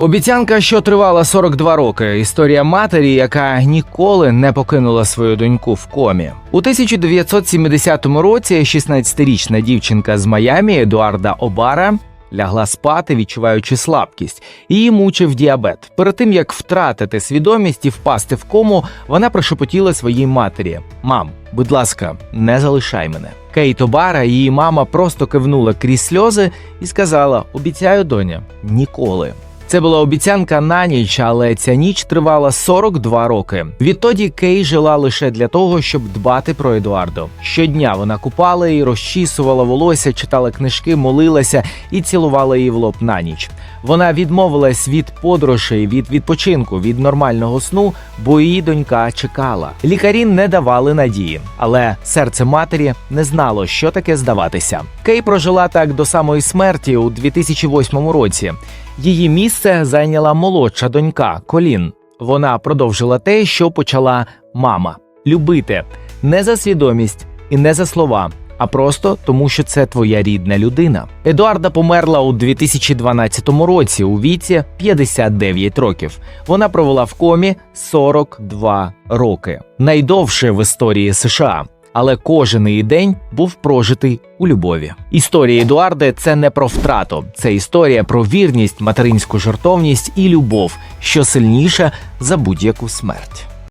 Обіцянка, що тривала 42 роки. Історія матері, яка ніколи не покинула свою доньку в комі. У 1970 році 16-річна дівчинка з Майамі Едуарда Обара лягла спати, відчуваючи слабкість. Її мучив діабет. Перед тим як втратити свідомість і впасти в кому, вона прошепотіла своїй матері: Мам, будь ласка, не залишай мене. Кейт Обара, її мама просто кивнула крізь сльози і сказала: Обіцяю, доня, ніколи. Це була обіцянка на ніч, але ця ніч тривала 42 роки. Відтоді Кей жила лише для того, щоб дбати про Едуардо. Щодня вона купала і розчісувала волосся, читала книжки, молилася і цілувала її в лоб на ніч. Вона відмовилась від подорожей, від відпочинку, від нормального сну, бо її донька чекала. Лікарі не давали надії, але серце матері не знало, що таке здаватися. Кей прожила так до самої смерті у 2008 році. Її місце зайняла молодша донька Колін. Вона продовжила те, що почала мама: любити не за свідомість і не за слова, а просто тому, що це твоя рідна людина. Едуарда померла у 2012 році у віці 59 років. Вона провела в комі 42 роки, найдовше в історії США. Але кожен її день був прожитий у любові. Історія Едуарди це не про втрату, це історія про вірність, материнську жертовність і любов, що сильніша за будь-яку смерть.